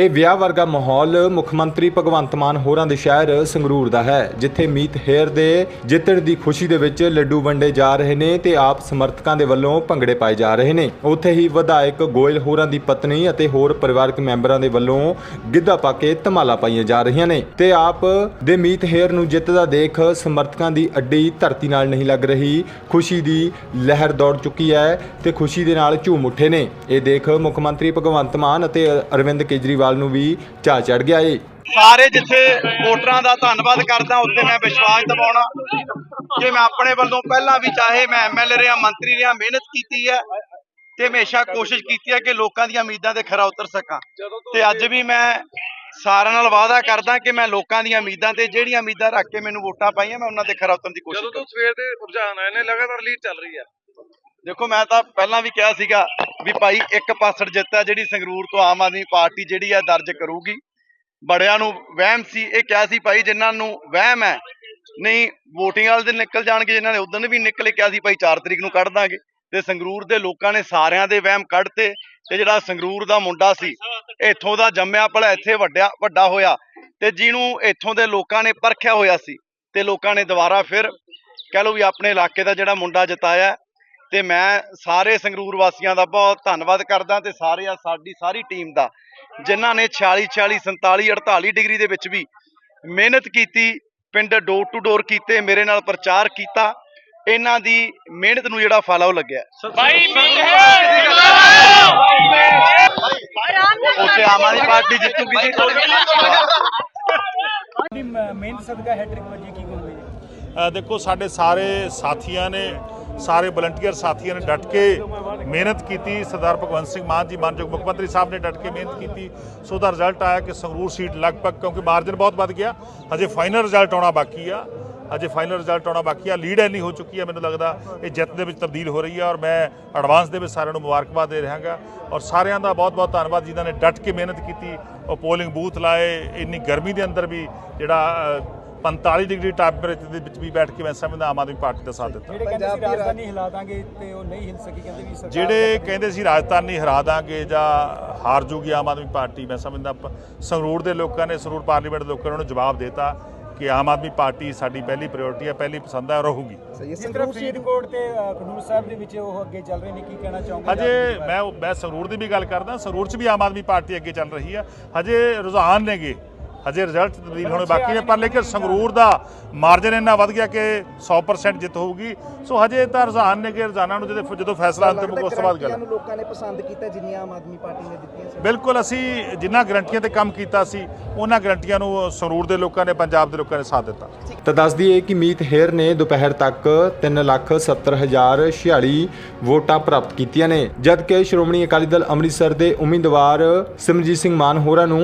ਇਹ ਵਿਆਹ ਵਰਗਾ ਮਾਹੌਲ ਮੁੱਖ ਮੰਤਰੀ ਭਗਵੰਤ ਮਾਨ ਹੋਰਾਂ ਦੇ ਸ਼ਹਿਰ ਸੰਗਰੂਰ ਦਾ ਹੈ, ਜਿੱਥੇ ਮੀਤ ਹੇਰ ਦੇ ਜਿੱਤਣ ਦੀ ਖੁਸ਼ੀ ਦੇ ਵਿੱਚ ਲੱਡੂ ਵੰਡੇ ਜਾ ਰਹੇ ਨੇ ਤੇ ਆਪ ਸਮਰਥਕਾਂ ਦੇ ਵੱਲੋਂ ਭੰਗੜੇ ਪਾਏ ਜਾ ਰਹੇ ਨੇ। ਉੱਥੇ ਹੀ ਵਿਧਾਇਕ ਗੋਇਲ ਹੋਰਾਂ ਦੀ ਪਤਨੀ ਅਤੇ ਹੋਰ ਪਰਿਵਾਰਕ ਮੈਂਬਰਾਂ ਦੇ ਵੱਲੋਂ ਗਿੱਧਾ ਪਾ ਕੇ ਧਮਾਲਾ ਪਾਈਆਂ ਜਾ ਰਹੀਆਂ ਨੇ ਤੇ ਆਪ ਦੇ ਮੀਤ ਹੇਅਰ ਨੂੰ ਜਿੱਤਦਾ ਦੇਖ ਸਮਰਥਕਾਂ ਦੀ ਅੱਡੀ ਧਰਤੀ ਨਾਲ ਨਹੀਂ ਲੱਗ ਰਹੀ। ਖੁਸ਼ੀ ਦੀ ਲਹਿਰ ਦੌੜ ਚੁੱਕੀ ਹੈ ਤੇ ਖੁਸ਼ੀ ਦੇ ਨਾਲ ਝੂਮ ਉੱਠੇ ਨੇ। ਇਹ ਦੇਖ ਮੁੱਖ ਮੰਤਰੀ ਭਗਵੰਤ ਮਾਨ ਅਤੇ ਅਰਵਿੰਦ ਕੇਜਰੀਵਾਲ ਨੂੰ ਵੀ ਚਾਅ ਚੜ ਗਿਆ ਏ। ਸਾਰੇ ਜਿੱਥੇ ਵੋਟਰਾਂ ਦਾ ਧੰਨਵਾਦ ਕਰਦਾ ਉੱਤੇ ਮੈਂ ਵਿਸ਼ਵਾਸ ਦਿਵਾਉਣਾ। ਕਿ ਮੈਂ ਆਪਣੇ ਵੱਲੋਂ ਪਹਿਲਾਂ ਵੀ ਚਾਹੇ ਮੈਂ ਐਮਐਲਏ ਰਿਹਾ ਮੰਤਰੀ ਰਿਹਾ ਮਿਹਨਤ ਕੀਤੀ ਹੈ ਤੇ ਹਮੇਸ਼ਾ ਕੋਸ਼ਿਸ਼ ਕੀਤੀ ਹੈ ਕਿ ਲੋਕਾਂ ਦੀਆਂ ਉਮੀਦਾਂ ਤੇ ਖਰਾ ਉਤਰ ਸਕਾਂ। ਤੇ ਅੱਜ ਵੀ ਮੈਂ ਸਾਰਿਆਂ ਨਾਲ ਵਾਅਦਾ ਕਰਦਾ ਕਿ ਮੈਂ ਲੋਕਾਂ ਦੀਆਂ ਉਮੀਦਾਂ ਤੇ ਜਿਹੜੀਆਂ ਉਮੀਦਾਂ ਰੱਖ ਕੇ ਮੈਨੂੰ ਵੋਟਾਂ ਪਾਈਆਂ ਮੈਂ ਉਹਨਾਂ ਤੇ ਖਰਾ ਉਤਰਨ ਦੀ ਕੋਸ਼ਿਸ਼ ਜਦੋਂ ਤੋਂ ਸਵੇਰ ਦੇ ਰੁਝਾਨ ਆਏ ਨੇ ਲਗਾਤਾਰ ਲੀਡ ਚੱਲ ਰਹੀ ਹੈ ਦੇਖੋ, ਮੈਂ ਤਾਂ ਪਹਿਲਾਂ ਵੀ ਕਿਹਾ ਸੀਗਾ ਵੀ ਭਾਈ ਇੱਕ ਪਾਸੜ ਜਿੱਤ ਹੈ ਜਿਹੜੀ ਸੰਗਰੂਰ ਤੋਂ ਆਮ ਆਦਮੀ ਪਾਰਟੀ ਜਿਹੜੀ ਹੈ ਦਰਜ ਕਰੂਗੀ। ਬੜਿਆਂ ਨੂੰ ਵਹਿਮ ਸੀ, ਇਹ ਕਿਹਾ ਸੀ ਭਾਈ ਜਿਨ੍ਹਾਂ ਨੂੰ ਵਹਿਮ ਹੈ, ਨਹੀਂ VOTING ਵਾਲੇ ਦਿਨ ਨਿਕਲ ਜਾਣਗੇ, ਜਿਨ੍ਹਾਂ ਨੇ ਉਦੋਂ ਵੀ ਨਿਕਲੇ ਕਿਹਾ ਸੀ ਭਾਈ 4 ਤਰੀਕ ਨੂੰ ਕੱਢ ਦਾਂਗੇ। ਤੇ ਸੰਗਰੂਰ ਦੇ ਲੋਕਾਂ ਨੇ ਸਾਰਿਆਂ ਦੇ ਵਹਿਮ ਕੱਢਤੇ ਤੇ ਜਿਹੜਾ ਸੰਗਰੂਰ ਦਾ ਮੁੰਡਾ ਸੀ, ਇੱਥੋਂ ਦਾ ਜੰਮਿਆ ਪਲਿਆ ਇੱਥੇ ਵੱਡਿਆ, ਵੱਡਾ ਹੋਇਆ ਤੇ ਜਿਹਨੂੰ ਇੱਥੋਂ ਦੇ ਲੋਕਾਂ ਨੇ ਪਰਖਿਆ ਹੋਇਆ ਸੀ ਤੇ ਲੋਕਾਂ ਨੇ ਦੁਬਾਰਾ ਫਿਰ ਕਹਿ ਲਓ ਵੀ ਆਪਣੇ ਇਲਾਕੇ ਦਾ ਜਿਹੜਾ ਮੁੰਡਾ ਜਿਤਾਇਆ ਤੇ ਮੈਂ ਸਾਰੇ ਸੰਗਰੂਰ ਵਾਸੀਆਂ ਦਾ ਬਹੁਤ ਧੰਨਵਾਦ ਕਰਦਾ ਤੇ ਸਾਰੇ ਆ ਸਾਡੀ ਸਾਰੀ ਟੀਮ ਦਾ ਜਿਨ੍ਹਾਂ ਨੇ 46 46 47 48 ਡਿਗਰੀ ਦੇ ਵਿੱਚ ਵੀ ਮਿਹਨਤ ਕੀਤੀ ਪਿੰਡ ਡੋਰ ਟੂ ਡੋਰ ਕੀਤੇ ਮੇਰੇ ਨਾਲ ਪ੍ਰਚਾਰ ਕੀਤਾ ਇਹਨਾਂ ਦੀ ਮਿਹਨਤ ਨੂੰ ਜਿਹੜਾ ਫਲ ਉਹ ਲੱਗਿਆ। ਭਾਈ ਉੱਥੇ ਆਮ ਆਦਮੀ ਪਾਰਟੀ ਜਿੱਤੂਗੀ ਜੀ। ਦੀ ਮ- ਮਿਹਨਤ ਸਦਕਾ ਹੈਟ੍ਰਿਕ ਵੱਜੀ ਕੀ ਕਹੋਗੇ ਦੇਖੋ ਸਾਡੇ ਸਾਰੇ ਸਾਥੀਆਂ ਨੇ ਸਾਰੇ ਵਲੰਟੀਅਰ ਸਾਥੀਆਂ ਨੇ ਡਟ ਕੇ ਮਿਹਨਤ ਕੀਤੀ। ਸਰਦਾਰ ਭਗਵੰਤ ਸਿੰਘ ਮਾਨ ਜੀ, ਮਾਨਯੋਗ ਮੁੱਖ ਮੰਤਰੀ ਸਾਹਿਬ ਨੇ ਡਟ ਕੇ ਮਿਹਨਤ ਕੀਤੀ। ਸੋ ਦਾ ਰਿਜ਼ਲਟ ਆਇਆ ਕਿ ਸੰਗਰੂਰ ਸੀਟ ਲਗਭਗ, ਕਿਉਂਕਿ ਮਾਰਜਨ ਬਹੁਤ ਵੱਧ ਗਿਆ। ਹਜੇ ਫਾਈਨਲ ਰਿਜ਼ਲਟ ਆਉਣਾ ਬਾਕੀ ਆ। ਅਜੇ ਫਾਈਨਲ ਰਿਜ਼ਲਟ ਆਉਣਾ ਬਾਕੀ ਆ। ਲੀਡ ਇੰਨੀ ਹੋ ਚੁੱਕੀ ਹੈ ਮੈਨੂੰ ਲੱਗਦਾ, ਇਹ ਜਿੱਤ ਦੇ ਵਿੱਚ ਤਬਦੀਲ ਹੋ ਰਹੀ ਹੈ ਔਰ ਮੈਂ ਐਡਵਾਂਸ ਦੇ ਵਿੱਚ ਸਾਰਿਆਂ ਨੂੰ ਮੁਬਾਰਕਬਾਦ ਦੇ ਰਹਾਂਗਾ। ਔਰ ਸਾਰਿਆਂ ਦਾ ਬਹੁਤ ਬਹੁਤ ਧੰਨਵਾਦ ਜਿਨ੍ਹਾਂ ਨੇ ਡਟ ਕੇ ਮਿਹਨਤ ਕੀਤੀ। ਉਹ ਪੋਲਿੰਗ ਬੂਥ ਲਾਏ। ਇੰਨੀ ਗਰਮੀ ਦੇ ਅੰਦਰ ਵੀ ਜਿਹੜਾ 45 ਡਿਗਰੀ ਟੈਂਪਰੇਚਰ ਦੇ ਵਿੱਚ ਵੀ ਬੈਠ ਕੇ ਮੈਂ ਸਮਝਦਾ ਆਮ ਆਦਮੀ ਪਾਰਟੀ ਦਾ ਸਾਥ ਦਿੱਤਾ। ਜਿਹੜੇ ਕਹਿੰਦੇ ਸੀ ਰਾਜਧਾਨੀ ਹਿਲਾ ਦਾਂਗੇ ਤੇ ਉਹ ਨਹੀਂ ਹਿਲ ਸਕੀ ਕਹਿੰਦੇ ਵੀ ਸਰਕਾਰ ਜਿਹੜੇ ਕਹਿੰਦੇ ਸੀ ਰਾਜਧਾਨੀ ਹਰਾ ਦਾਂਗੇ ਜਾਂ ਹਾਰ ਜੂਗੀ ਆਮ ਆਦਮੀ ਪਾਰਟੀ ਮੈਂ ਸਮਝਦਾ ਸੰਗਰੂਰ ਦੇ ਲੋਕਾਂ ਨੇ ਸੰਗਰੂਰ ਪਾਰਲੀਮੈਂਟ ਦੇ ਲੋਕਾਂ ਨੇ ਉਹਨੂੰ ਜਵਾਬ ਦਿੱਤਾ ਕਿ ਆਮ ਆਦਮੀ ਪਾਰਟੀ ਸਾਡੀ ਪਹਿਲੀ ਪ੍ਰਾਇੋਰਟੀ ਹੈ ਪਹਿਲੀ ਪਸੰਦ ਹੈ ਰਹੂਗੀ। ਜਿਸ ਤਰ੍ਹਾਂ ਫਰੀਦਕੋਟ ਤੇ ਅ, ਖਡੂਰ ਸਾਹਿਬ ਦੇ ਵਿੱਚ ਉਹ ਅੱਗੇ ਚੱਲ ਰਹੇ ਨੇ ਕੀ ਕਹਿਣਾ ਚਾਹੋਗੇ? ਹਜੇ ਮੈਂ ਮੈਂ ਸੰਗਰੂਰ ਦੀ ਵੀ ਗੱਲ ਕਰਦਾ ਸੰਗਰੂਰ 'ਚ ਵੀ ਆਮ ਆਦਮੀ ਪਾਰਟੀ ਅੱਗੇ ਚੱਲ ਰਹੀ ਹੈ। ਹਜੇ ਰੁਝਾਨ ਨੇਗੇ। ਹਜੇ ਰਿਜ਼ਲਟ ਤਬਦੀਲ ਹੋਣੇ ਬਾਕੀ ਨੇ ਪਰ ਲੇਕਿਨ ਸੰਗਰੂਰ ਦਾ ਮਾਰਜਨ ਇੰਨਾ ਵੱਧ ਗਿਆ ਕਿ 100% ਜਿੱਤ ਹੋਊਗੀ। ਸੋ ਹਜੇ ਤਾਂ ਰੁਝਾਨ ਨੇ ਕਿ ਰੁਝਾਨਾਂ ਨੂੰ ਜਦੋਂ ਜਦੋਂ ਫੈਸਲਾ ਅੰਤਿਮ ਉਸ ਤੋਂ ਬਾਅਦ ਗੱਲ ਲੋਕਾਂ ਨੇ ਪਸੰਦ ਕੀਤਾ ਜਿੰਨੀਆਂ ਆਮ ਆਦਮੀ ਪਾਰਟੀ ਨੇ ਦਿੱਤੀਆਂ ਸੀ। ਬਿਲਕੁਲ ਅਸੀਂ ਜਿੰਨਾ ਗਰੰਟੀਆਂ ਤੇ ਕੰਮ ਕੀਤਾ ਸੀ ਉਹਨਾਂ ਗਰੰਟੀਆਂ ਨੂੰ ਸੰਗਰੂਰ ਦੇ ਲੋਕਾਂ ਨੇ ਪੰਜਾਬ ਦੇ ਲੋਕਾਂ ਨੇ ਸਾਥ ਦਿੱਤਾ। ਤਾਂ ਦੱਸ ਦਈਏ ਕਿ ਮੀਤ ਹੇਅਰ ਨੇ ਦੁਪਹਿਰ ਤੱਕ 370046 ਵੋਟਾਂ ਪ੍ਰਾਪਤ ਕੀਤੀਆਂ ਨੇ ਜਦਕਿ ਸ਼੍ਰੋਮਣੀ ਅਕਾਲੀ ਦਲ ਅੰਮ੍ਰਿਤਸਰ ਦੇ ਉਮੀਦਵਾਰ ਸਿਮਰਜੀਤ ਸਿੰਘ ਮਾਨ ਹੋਰਾਂ ਨੂੰ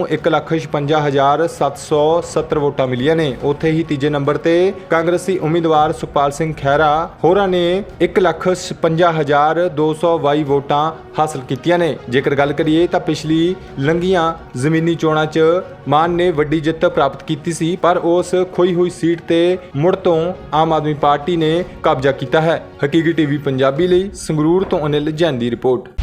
155770 ਵੋਟਾਂ ਮਿਲੀਆਂ ਨੇ। ਉੱਥੇ ਹੀ ਤੀਜੇ ਨੰਬਰ ਤੇ ਕਾਂਗਰਸੀ ਉਮੀਦਵਾਰ ਸੁਖਪਾਲ ਸਿੰਘ ਖਹਿਰਾ ਹੋਰਾਂ ਨੇ 156222 ਵੋਟਾਂ ਹਾਸਲ ਕੀਤੀਆਂ ਨੇ। ਜੇਕਰ ਗੱਲ ਕਰੀਏ ਤਾਂ ਪਿਛਲੀ ਲੰਗੀਆਂ ਜ਼ਮੀਨੀ ਚੋਣਾਂ 'ਚ ਮਾਨ ਨੇ ਵੱਡੀ ਜਿੱਤ ਪ੍ਰਾਪਤ ਕੀਤੀ ਸੀ, ਪਰ ਉਸ ਖੋਈ ਹੋਈ ਸੀਟ ਤੇ ਮੁੜ ਤੋਂ ਆਮ ਆਦਮੀ ਪਾਰਟੀ ਨੇ ਕਬਜ਼ਾ ਕੀਤਾ ਹੈ। ਹਕੀਕੀ ਟੀਵੀ ਪੰਜਾਬੀ ਲਈ ਸੰਗਰੂਰ ਤੋਂ ਅਨਿਲ ਜੈਨ ਦੀ ਰਿਪੋਰਟ।